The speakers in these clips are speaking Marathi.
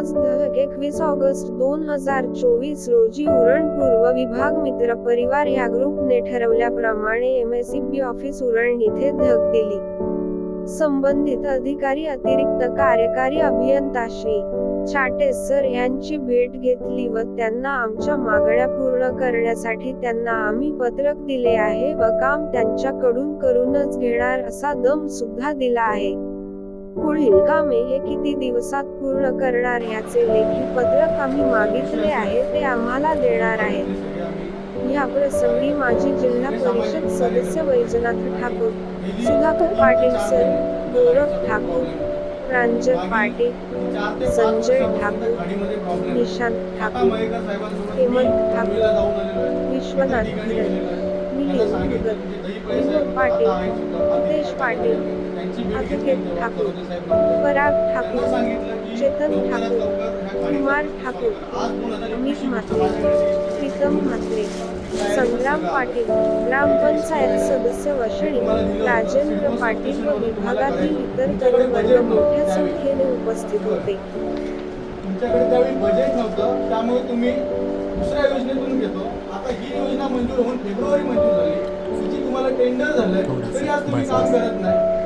आज एकवीस ऑगस्ट दोन हजार चोवीस रोजी उरण पूर्व विभाग मित्र परिवार या ग्रुपने ठरवल्याप्रमाणे एमएससीबी ऑफिस उरण इथे धग दिली. संबंधित अधिकारी अतिरिक्त कार्यकारी अभियंता श्री चाटे सर यांची भेट घेतली व त्यांना आमच्या मागण्या पूर्ण करण्यासाठी त्यांना आम्ही पत्रक दिले आहे व काम त्यांच्याकडून करूनच घेणार असा दम सुद्धा दिला आहे. पुढील कामे हे किती दिवसात पूर्ण करणार याचे लेखी पत्रक आम्ही मागितले आहे ते आम्हाला देणार आहेत. या प्रसंगी माजी जिल्हा परिषद सदस्य वैजनाथ ठाकूर सुधाकर पाटील सर गौरव ठाकूर प्रांजल पाटील संजय ठाकूर निशांत ठाकूर हेमंत ठाकूर विश्वनाथ विनोद पाटील हितेश पाटील अभिकेत ठाकूर पराग ठाकूर चेतन ठाकूर कुमार ठाकूर अमित म्हात्रे प्रीतम म्हात्रे संग्राम पाटील ग्रामपंचायत सदस्य वशणी राजेंद्र पाटील व विभागातील इतर तरुण वर्ग मोठ्या संख्येने उपस्थित होते. तुमच्याकडे त्यावेळी बजेट नव्हतं त्यामुळे तुम्ही दुसऱ्या योजनेतून घेतो. आता ही योजना मंजूर होऊन फेब्रुवारी मंजूर झाली. तिची तुम्हाला टेंडर झालंय तरी आज तुम्ही काम करत नाही.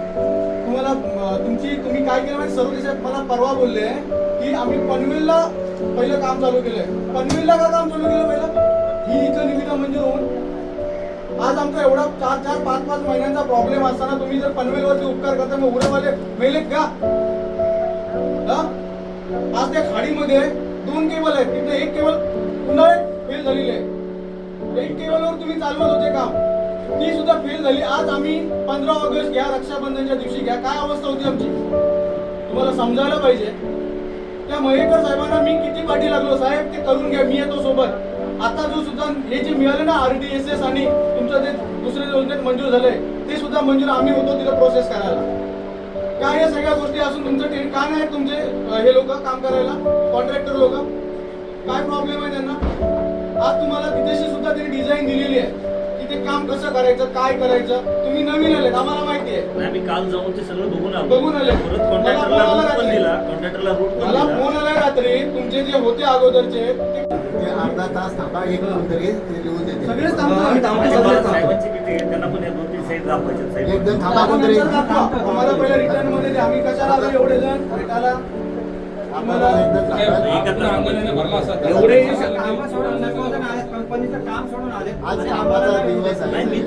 तुम्हाला तुमची तुम्ही काय केलं माहिती? सर्व साहेब मला परवा बोलले की आम्ही पनवेलला पहिलं काम चालू केलंय. पनवेलला का काम चालू केलं पहिलं? ही इथं निविदा म्हणजे होऊन. आज आमचा एवढा चार चार पाच पाच महिन्यांचा प्रॉब्लेम असताना तुम्ही जर पनवेलवरती उपकार करता मग उरवाले मेलेत का? आज त्या खाडीमध्ये दोन केबल आहेत. तिथे एक केबल पुन्हा फेल झालेली आहे. एक केबलवर तुम्ही चालवत होते काम. ती सुद्धा फेल झाली. आज आम्ही पंधरा ऑगस्ट घ्या रक्षाबंधनच्या दिवशी घ्या. काय अवस्था होती आमची? तुम्हाला समजायला पाहिजे. त्या मयेकर साहेबांना मी किती पाठी लागलो? साहेब ते करून घ्या. मी येतो सोबत. आता जो सुद्धा हे जे मिळाले ना आरडीएसएस आणि तुमचं ते दुसरे योजनेत मंजूर झालंय ते सुद्धा मंजूर आम्ही होतो तिथं प्रोसेस करायला. काय या सगळ्या गोष्टी असून तुमचं टेन का नाही तुमचे हे लोक काम करायला? कॉन्ट्रॅक्टर लोक? काय प्रॉब्लेम आहे त्यांना? आज तुम्हाला तिथेशी सुद्धा त्यांनी डिझाईन दिलेली आहे. की ते काम कसं करायचं काय करायचं तुम्ही नवीन आलेत आम्हाला माहिती आहे नाही, आम्ही काल जाऊन ते सगळं बघून आलो बघून आले. परत मला कॉन्ट्रॅक्टरला फोन आला रूट पण रात्री. दिला कॉन्ट्रॅक्टरला रूट पण मला दिला फोन आलाय रात्री तुमचे जे होते अगोदरचे ते ते अर्धा तास थांबा एक तरी ते लिहून देते सगळेच थांबतो आम्ही थांबतो आणि सगळेच मला थांबतो. साहेबांची meeting आहे त्यांना पण या दोन तीन साईड दाखवायचे साहेब एकदम थांबा कोणतरी. आम्हाला पहिल्या रिटर्नमध्ये द्या. आम्ही कशाला आलो एवढे जण भेटायला एवढे आज कामाचा दिवस नाही मी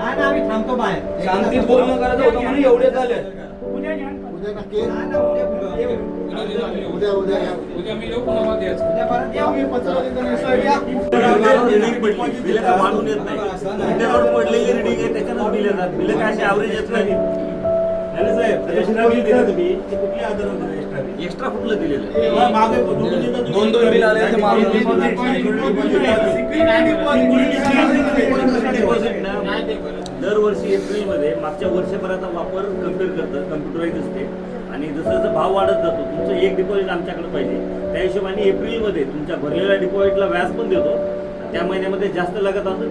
आहे आम्ही थांबतो बाहेर. शांतीत बोलणं करायचं होतं म्हणून एवढे झाले. उद्या नक्की उद्या उद्या या. उद्या परत या आम्ही पत्र देतो नाही, साहेब, या. रिडिंग पडली बिलं काय मानून येत नाही. इंटरवर पडलेली रिडिंग आहे त्याच्यानंच बिल येतात. बिलं काय अशी ऍव्हरेज येत नाही एक्स्ट्रा कुठलं दिलेलं आहे? मागे दोन. दोन दोन बिल आले दरवर्षी एप्रिलमध्ये मागच्या वर्षभराचा वापर कंपेअर करतं कम्प्युटराईज असते. आणि जसं जसं भाव वाढत जातो तुमचं एक डिपॉझिट आमच्याकडे पाहिजे. त्या हिशोबाने एप्रिलमध्ये तुमच्या भरलेल्या डिपॉझिटला व्याज पण देतो. त्या महिन्यामध्ये जास्त लागत असेल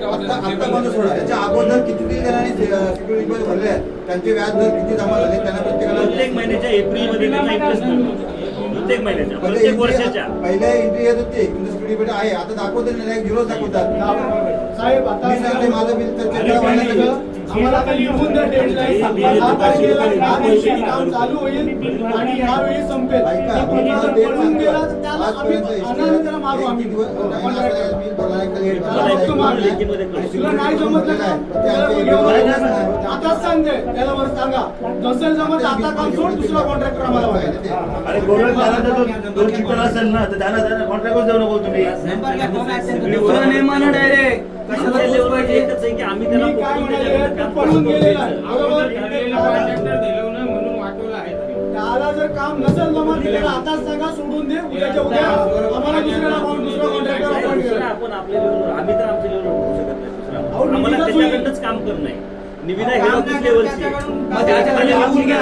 त्याच्या अगोदर किती जणांनी सिक्युरिटी भरले आहेत. त्यांचे व्याज दर किती जमा झाले त्यांना प्रत्येकाला प्रत्येक महिन्याच्या इंटरेस्ट मिळतो प्रत्येक महिन्याच्या पहिले प्रत्येक वर्षाच्या. पहिले एंट्री येत होती सिक्युरिटी आहे. आता दाखवते नाही झिरो दाखवतात. साहेब आता माझं बिल तर आम्हाला आता लिहून द्या डेडलाईन दहा तारखेला दिवशी काम चालू होईल आणि ह्यावेळी संपेल. ऐका ते गेला तर त्याला आम्ही अनाने त्याला मारू आम्ही. दिवस नाही कॉन्ट्रॅक्टर. त्याला. फक्त. तुला नाही जमत ना त्याला एवढे. आताच सांगते. त्याला वर सांगा. नसेल जमत आता काम सोड दुसरा कॉन्ट्रॅक्टर आम्हाला बघायला अरे गोरख दोन- असेल ना तर त्याला त्याला कॉन्ट्रॅक्टवर देऊ नको तुम्ही. वर त्याला जर काम नसेल जमत त्याला आताच सांगा सोडून दे उद्याच्या उद्या आम्हाला दुसऱ्याला कोण- दुसरा कॉन्ट्रॅक्टर आपण आपल्या आम्ही तर आमच्या लेवलवर करू शकत नाही दुसरं. आम्हाला. त्याच्याकडनंच काम करणं आहे निविदा लेवलची. त्याच्याकडे घ्या.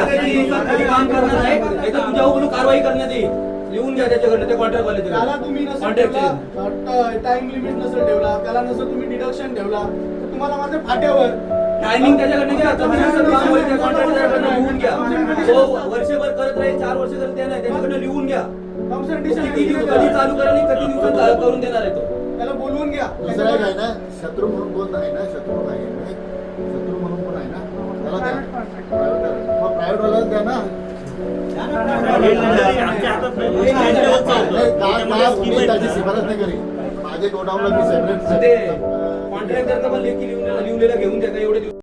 काम करणार आहे? नाही तर तुझ्यावर कारवाई करण्यात येईल. लिहून घ्या त्याच्याकडनं ते कॉन्ट्रॅक्ट वाले त्याला तुम्ही नसेल ठेवला. टाइम लिमिट नसेल ठेवला. त्याला नसेल तुम्ही डिडक्शन ठेवला. तर तुम्हाला माझ्या फाट्यावर. टायमिंग त्याच्याकडनं घ्या. काम होईल त्या लिहून घ्या. तो वर्षभर करत राहील चार वर्ष करत नाही त्याच्याकडनं लिहून घ्या. किती दिवस कधी चालू करा आणि किती दिवसात चालू करून देणार आहे तो. त्याला बोलवून घ्या. दुसरा एक आहे ना शत्रू म्हणून कोण आहे ना शत्रू आहे शत्रू म्हणून कोण आहे ना त्याला द्या. प्रायव्हेट द्या ना. त्याची माझे गोडाऊनला मी सेपरेट कॉन्ट्रॅक्टरचं पण लेखी लिहून लिहून घेऊन द्या का एवढे दिवस